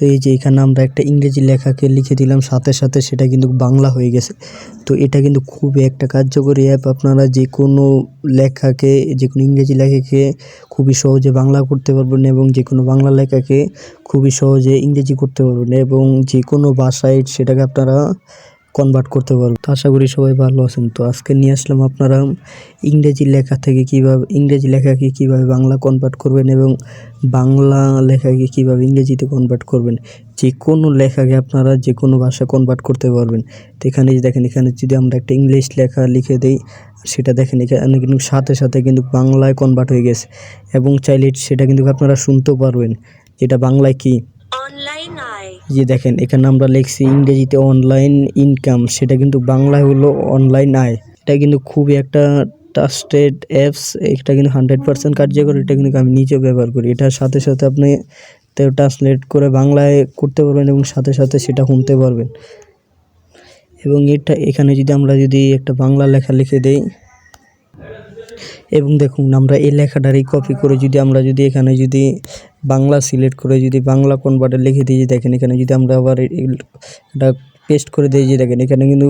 তো এই যে এখানে আমরা একটা ইংরেজি লেখাকে লিখে দিলাম, সাথে সাথে সেটা কিন্তু বাংলা হয়ে গেছে। তো এটা কিন্তু খুবই একটা কার্যকরী অ্যাপ আপনারা যে কোনো লেখাকে, যে কোনো ইংরেজি লেখাকে খুবই সহজে বাংলা করতে পারবেন এবং যে কোনো বাংলা লেখাকে খুবই সহজে ইংরেজি করতে পারবেন এবং যে কোনো ভাষায় সেটাকে আপনারা কনভার্ট করতে পারবেন তো আশা করি সবাই ভালো আছেন। তো আজকে নিয়ে আসলাম আপনারা ইংরেজি লেখা থেকে কীভাবে, ইংরেজি লেখাকে কীভাবে বাংলা কনভার্ট করবেন এবং বাংলা লেখাকে কীভাবে ইংরেজিতে কনভার্ট করবেন। যে কোনো লেখাকে আপনারা যে কোনো ভাষা কনভার্ট করতে পারবেন। তো এখানে দেখেন, এখানে যদি আমরা একটা ইংলিশ লেখা লিখে দিই, সেটা দেখেন, এখানে কিন্তু সাথে সাথে কিন্তু বাংলায় কনভার্ট হয়ে গেছে। এবং চাইলে সেটা কিন্তু আপনারা শুনতেও পারবেন। যেটা বাংলায় কি? যে দেখেন, এখানে আমরা লিখছি ইংরেজিতে অনলাইন ইনকাম সেটা কিন্তু বাংলায় হলো অনলাইন আয়। এটা কিন্তু খুবই একটা ট্রাস্টেড অ্যাপস এটা কিন্তু হান্ড্রেড পার্সেন্ট কার্যকর, এটা কিন্তু আমি নিজেও ব্যবহার করি। এটার সাথে সাথে আপনি তো ট্রান্সলেট করে বাংলায় করতে পারবেন এবং সাথে সাথে সেটা শুনতে পারবেন। এবং এটা, এখানে যদি আমরা যদি একটা বাংলা লেখা লিখে দেই এবং দেখুন আমরা এই লেখাটারই কপি করে যদি আমরা যদি এখানে যদি বাংলা সিলেক্ট করে যদি বাংলা কনভার্টে লিখে দিয়ে দেখেন এখানে যদি আমরা আবার এটা পেস্ট করে দিয়ে দেখেন এখানে কিন্তু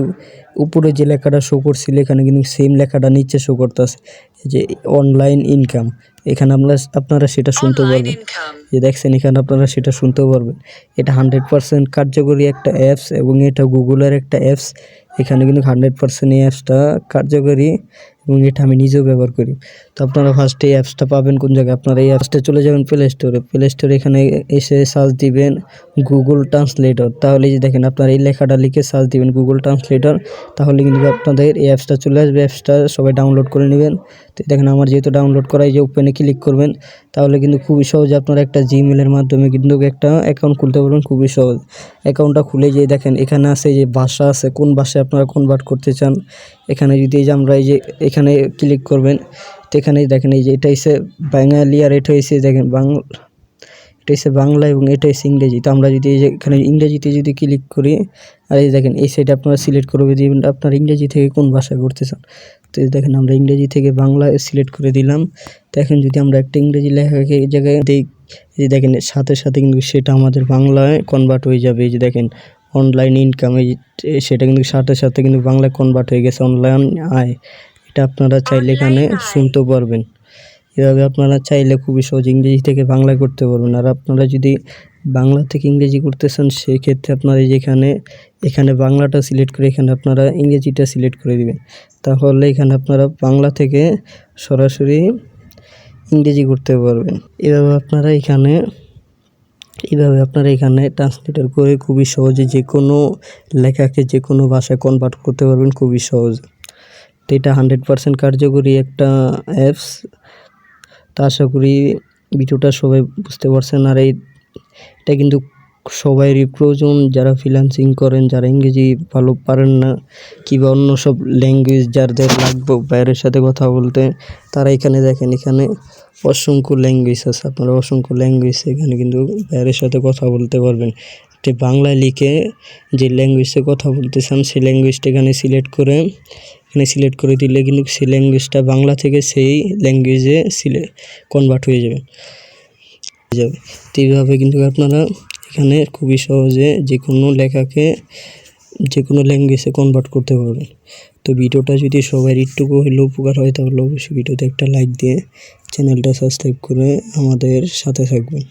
উপরে যে লেখাটা শো করছিল এখানে কিন্তু সেম লেখাটা নিচে শো করতেছে। যে অনলাইন ইনকাম এখানে আমরা আপনারা সেটা শুনতে পারবেন। যে দেখছেন এখানে আপনারা সেটা শুনতেও পারবেন। এটা হান্ড্রেড পার্সেন্ট কার্যকরী একটা অ্যাপস এবং এটা গুগলের একটা অ্যাপস এখানে কিন্তু হান্ড্রেড পার্সেন্ট এই অ্যাপসটা কার্যকরী। এবং এটা আমি নিজেও ব্যবহার করি। তো আপনারা ফার্স্টে এই অ্যাপসটা পাবেন কোন জায়গায়? আপনারা এই অ্যাপসটা চলে যাবেন প্লে স্টোরে প্লে স্টোরে এখানে এসে সার্চ দিবেন গুগল ট্রান্সলেটর তাহলে যে দেখেন আপনারা এই লেখাটা লিখে সার্চ দিবেন গুগল ট্রান্সলেটর তাহলে কিন্তু আপনাদের এই অ্যাপসটা চলে আসবে। অ্যাপসটা সবাই ডাউনলোড করে নেবেন। তো দেখেন আমার যেহেতু ডাউনলোড করা এই যে ওপেনে ক্লিক করবেন তাহলে কিন্তু খুবই সহজে আপনারা একটা জিমেলের মাধ্যমে কিন্তু একটা অ্যাকাউন্ট খুলতে পারবেন, খুবই সহজ। অ্যাকাউন্টটা খুলে যেয়ে দেখেন, এখানে আছে যে ভাষা আছে, কোন ভাষায় আপনারা কনভার্ট করতে চান? এখানে যদি এই যে আমরা এই যে এখানে ক্লিক করবেন, তো এখানে দেখেন এই যে এটা হচ্ছে বাঙালি আর এটা হচ্ছে দেখেন বাংলা এটা হচ্ছে বাংলা এবং এটা হচ্ছে ইংরেজি। তো আমরা যদি এই যে এখানে ইংরেজিতে যদি ক্লিক করি, আর এই দেখেন এই সাইডে আপনারা সিলেক্ট করবে দিবেন, আপনার ইংরেজি থেকে কোন ভাষা করতে চান? তো দেখেন আমরা ইংরেজি থেকে বাংলা সিলেক্ট করে দিলাম। তো এখন যদি আমরা একটা ইংরেজি লেখাকে এই জায়গায় দিই এই যে দেখেন সাথে সাথে কিন্তু সেটা আমাদের বাংলায় কনভার্ট হয়ে যাবে। এই যে দেখেন অনলাইন ইনকাম এই সেটা কিন্তু সাথে সাথে কিন্তু বাংলায় কনভার্ট হয়ে গেছে অনলাইন আয়। এটা আপনারা চাইলে এখানে। শুনতেও পারবেন। এভাবে আপনারা চাইলে খুবই সহজ ইংরেজি থেকে বাংলা করতে পারবেন। আর আপনারা যদি বাংলা থেকে ইংরেজি করতে চান সেই ক্ষেত্রে আপনারা এই যেখানে এখানে বাংলাটা সিলেক্ট করে এখানে আপনারা ইংরেজিটা সিলেক্ট করে দিবেন। তাহলে এখানে আপনারা বাংলা থেকে সরাসরি ইংরেজি করতে পারবেন। এভাবে আপনারা এখানে, এভাবে আপনারা এখানে ট্রান্সলেটার করে খুবই সহজে যে কোনো লেখাকে যে কোনো ভাষায় কনভার্ট করতে পারবেন খুবই সহজ। তো এটা হান্ড্রেড পারসেন্ট কার্যকরী একটা অ্যাপস তা আশা করি ভিডিওটা সবাই বুঝতে পারছেন। আর এই এটা কিন্তু সবাইরই প্রয়োজন, যারা ফ্রিল্যান্সিং করেন, যারা ইংরেজি ভালো পারেন না, কিংবা অন্য সব ল্যাঙ্গুয়েজ যাদের লাগবে, বাইরের সাথে কথা বলতে, তারা এখানে দেখেন, এখানে অসংখ্য ল্যাঙ্গুয়েজ আছে। আপনারা অসংখ্য ল্যাঙ্গুয়েজ এখানে কিন্তু বাইরের সাথে কথা বলতে পারবেন। একটি বাংলায় লিখে যে ল্যাঙ্গুয়েজে কথা বলতে চান সেই ল্যাঙ্গুয়েজটা এখানে সিলেক্ট করে, এখানে সিলেক্ট করে দিলে কিন্তু সেই ল্যাঙ্গুয়েজটা বাংলা থেকে সেই ল্যাঙ্গুয়েজে সিলে কনভার্ট হয়ে যাবে। যাবে। তো এইভাবে কিন্তু আপনারা এখানে খুবই সহজে যে কোনো লেখাকে যে কোনো ল্যাঙ্গুয়েজে কনভার্ট করতে পারবেন। তো ভিডিওটা যদি সবার একটুকু হলেও উপকার হয়, তাহলে অবশ্যই ভিডিওতে একটা লাইক দিয়ে চ্যানেলটা সাবস্ক্রাইব করে আমাদের সাথে থাকবেন।